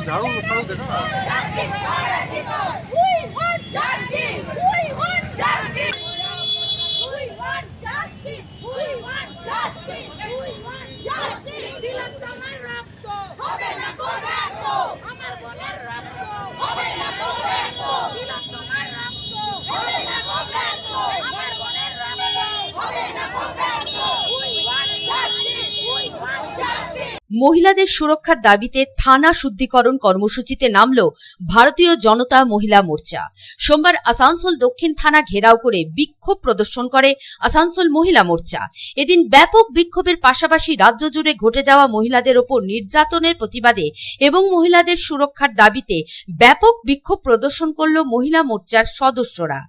ঝাড়ু ফাড়ু দেখো মহিলাদের সুরক্ষার দাবিতে থানা শুদ্ধিকরণ কর্মসূচিতে নামল ভারতীয় জনতা মহিলা মোর্চা। সোমবার আসানসোল দক্ষিণ থানা ঘেরাও করে বিক্ষোভ প্রদর্শন করে আসানসোল মহিলা মোর্চা। এদিন ব্যাপক বিক্ষোভের পাশাপাশি রাজ্য জুড়ে ঘটে যাওয়া মহিলাদের ওপর নির্যাতনের প্রতিবাদে এবং মহিলাদের সুরক্ষার দাবিতে ব্যাপক বিক্ষোভ প্রদর্শন করল মহিলা মোর্চার সদস্যরা।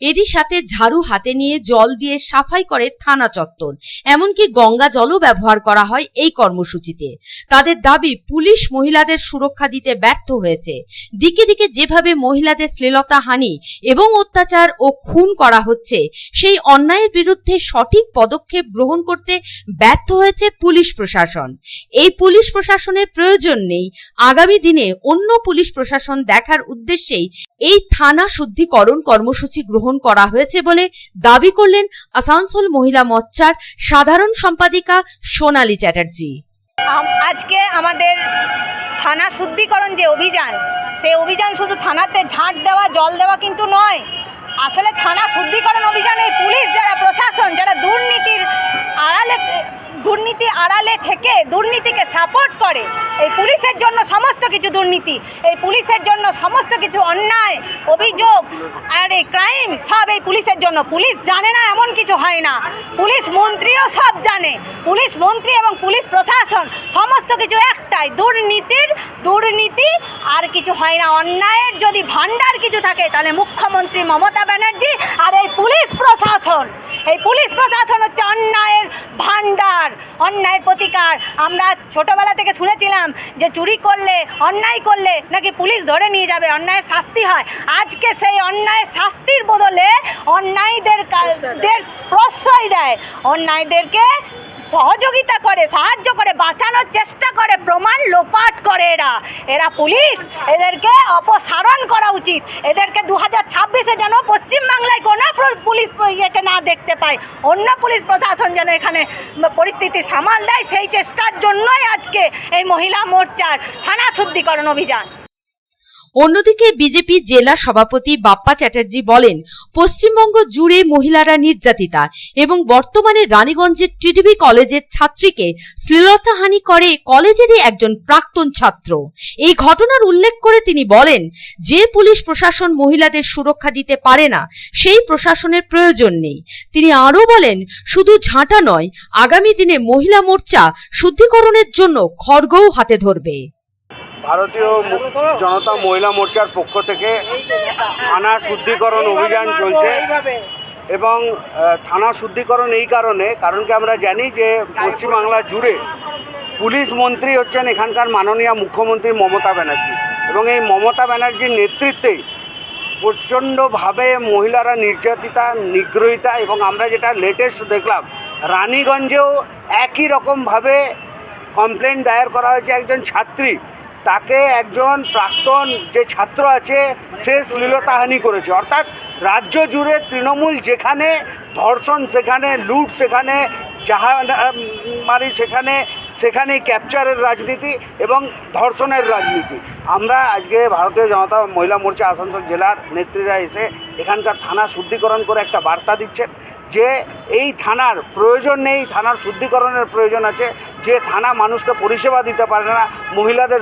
এরই সাথে ঝাড়ু হাতে নিয়ে জল দিয়ে সাফাই করে থানা চত্বর। এমনকি গঙ্গা জলও ব্যবহার করা হয় এই কর্মসূচিতে। তাদের দাবি, পুলিশ মহিলাদের সুরক্ষা দিতে ব্যর্থ হয়েছে। দিকে দিকে যেভাবে মহিলাদের শ্লীলতা হানি এবং অত্যাচার ও খুন করা হচ্ছে, সেই অন্যায়ের বিরুদ্ধে সঠিক পদক্ষেপ গ্রহণ করতে ব্যর্থ হয়েছে পুলিশ প্রশাসন। এই পুলিশ প্রশাসনের প্রয়োজন নেই। আগামী দিনে অন্য পুলিশ প্রশাসন দেখার উদ্দেশ্যেই এই থানা শুদ্ধিকরণ কর্মসূচি গ্রহণ করা হয়েছে বলে দাবি করলেন আসানসোল মহিলা মোর্চার সাধারণ সম্পাদিকা সোনালী চ্যাটার্জি। আজকে আমাদের থানা শুদ্ধিকরণ যে অভিযান, সেই অভিযান শুধু থানাতে ঝাঁট দেওয়া, জল দেওয়া কিন্তু নয়। আসলে থানা শুদ্ধিকরণ অভিযানে পুলিশ যারা প্রশাসন, যারা দুর্নীতির আড়ালে দুর্নীতি আড়ালে থেকে দুর্নীতিকে সাপোর্ট করে। এই পুলিশের জন্য সমস্ত কিছু দুর্নীতি, এই পুলিশের জন্য সমস্ত কিছু অন্যায়, অভিযোগ আর এই ক্রাইম সব এই পুলিশের জন্য। পুলিশ জানে না এমন কিছু হয় না। পুলিশ মন্ত্রীও সব জানে। পুলিশ মন্ত্রী এবং পুলিশ প্রশাসন সমস্ত কিছু একটাই। দুর্নীতির, দুর্নীতি আর কিছু হয় না। অন্যায়ের যদি ভাণ্ডার কিছু থাকে, তাহলে মুখ্যমন্ত্রী মমতা ব্যানার্জি আর এই পুলিশ প্রশাসন। এই পুলিশ প্রশাসন হচ্ছে অন্যায়ের ভাণ্ডার। অন্যায়ের প্রতিকার। আমরা ছোটবেলা থেকে শুনেছিলাম যে চুরি করলে, অন্যায় করলে নাকি পুলিশ ধরে নিয়ে যাবে, অন্যায়ের শাস্তি হয়। আজকে সেই অন্যায়ের শাস্তির বদলে অন্যায়দের প্রশ্রয় দেয়। অন্যায়দেরকে সহযোগিতা করে, সাহায্য করে, বাঁচানোর চেষ্টা করে, প্রমাণ লোপাট করে এরা। এরা পুলিশ, এদেরকে অপসারণ করা উচিত। এদেরকে দু হাজার ছাব্বিশে যেন পশ্চিমবাংলায় কোনো পুলিশ ইয়েকে না দেখতে পায়। অন্য পুলিশ প্রশাসন যেন এখানে পরিস্থিতি সামাল দেয়, সেই চেষ্টার জন্যই আজকে এই মহিলা মোর্চার থানা শুদ্ধিকরণ অভিযান। অন্যদিকে বিজেপি জেলা সভাপতি বাপ্পা চ্যাটার্জি বলেন, পশ্চিমবঙ্গ জুড়ে মহিলারা নির্যাতিতা এবং বর্তমানে রানীগঞ্জের টিডিবি কলেজের ছাত্রীকে শ্লীলতাহানি করে কলেজেরই একজন প্রাক্তন ছাত্র। এই ঘটনার উল্লেখ করে তিনি বলেন, যে পুলিশ প্রশাসন মহিলাদের সুরক্ষা দিতে পারে না, সেই প্রশাসনের প্রয়োজন নেই। তিনি আরও বলেন, শুধু ঝাঁটা নয়, আগামী দিনে মহিলা মোর্চা শুদ্ধিকরণের জন্য খড়গও হাতে ধরবে। ভারতীয় জনতা মহিলা মোর্চার পক্ষ থেকে থানা শুদ্ধিকরণ অভিযান চলছে এবং থানা শুদ্ধিকরণ এই কারণে, কারণ কি আমরা জানি যে পশ্চিমবাংলা জুড়ে পুলিশ মন্ত্রী হচ্ছেন এখানকার মাননীয় মুখ্যমন্ত্রী মমতা ব্যানার্জি। এবং এই মমতা ব্যানার্জির নেতৃত্বে প্রচণ্ডভাবে মহিলারা নির্যাতিতা, নিগ্রহিতা এবং আমরা যেটা লেটেস্ট দেখলাম, রানীগঞ্জেও একই রকমভাবে কমপ্লেন দায়ের করা হয়েছে একজন ছাত্রী। তাকে একজন প্রাক্তন যে ছাত্র আছে, সে শ্লীলতাহানি করেছে। অর্থাৎ রাজ্য জুড়ে তৃণমূল যেখানে, ধর্ষণ সেখানে, লুট সেখানে যাহা মারি সেখানে সেখানে ক্যাপচারের রাজনীতি এবং ধর্ষণের রাজনীতি। আমরা আজকে ভারতীয় জনতা মহিলা মোর্চা আসানসোল জেলার নেত্রীরা এসে এখানকার থানা শুদ্ধিকরণ করে একটা বার্তা দিচ্ছেন। যে এই থানার প্রয়োজন নেই, থানার শুদ্ধিকরণের প্রয়োজন আছে, যে থানা মানুষকে পরিষেবা দিতে পারে না, মহিলাদের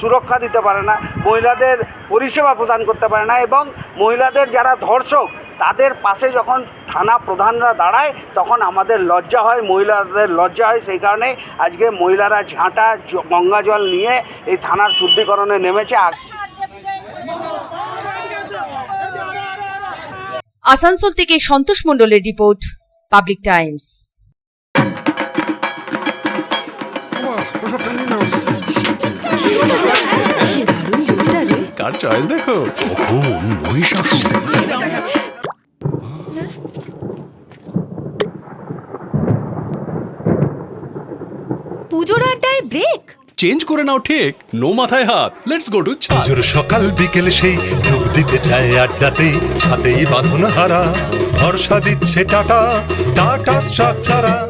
সুরক্ষা দিতে পারে না, মহিলাদের পরিষেবা প্রদান করতে পারে না এবং মহিলাদের যারা ধর্ষক, তাদের পাশে যখন থানা প্রধানরা দাঁড়ায়, তখন আমাদের লজ্জা হয়, মহিলাদের লজ্জা হয়। সেই কারণে আজকে মহিলারা ঝাঁটা গঙ্গা জল নিয়ে এই থানার শুদ্ধিকরণে নেমেছে। আসানসোল থেকে সন্তোষ মণ্ডলের রিপোর্ট পাবলিক টাইমস। কার চয়েস দেখো? পুজোর আড্ডায় ব্রেক? চেঞ্জ করে নাও ঠিক। নো মাথায় হাত। লেটস গো টু পুজোর সকাল বিকেল সেই ডুব দিতে চায় আড্ডাতে, ছাতেই বাঁধন হারা, ভরসা দিচ্ছে টাটা টাটা স্ট্রাকচারা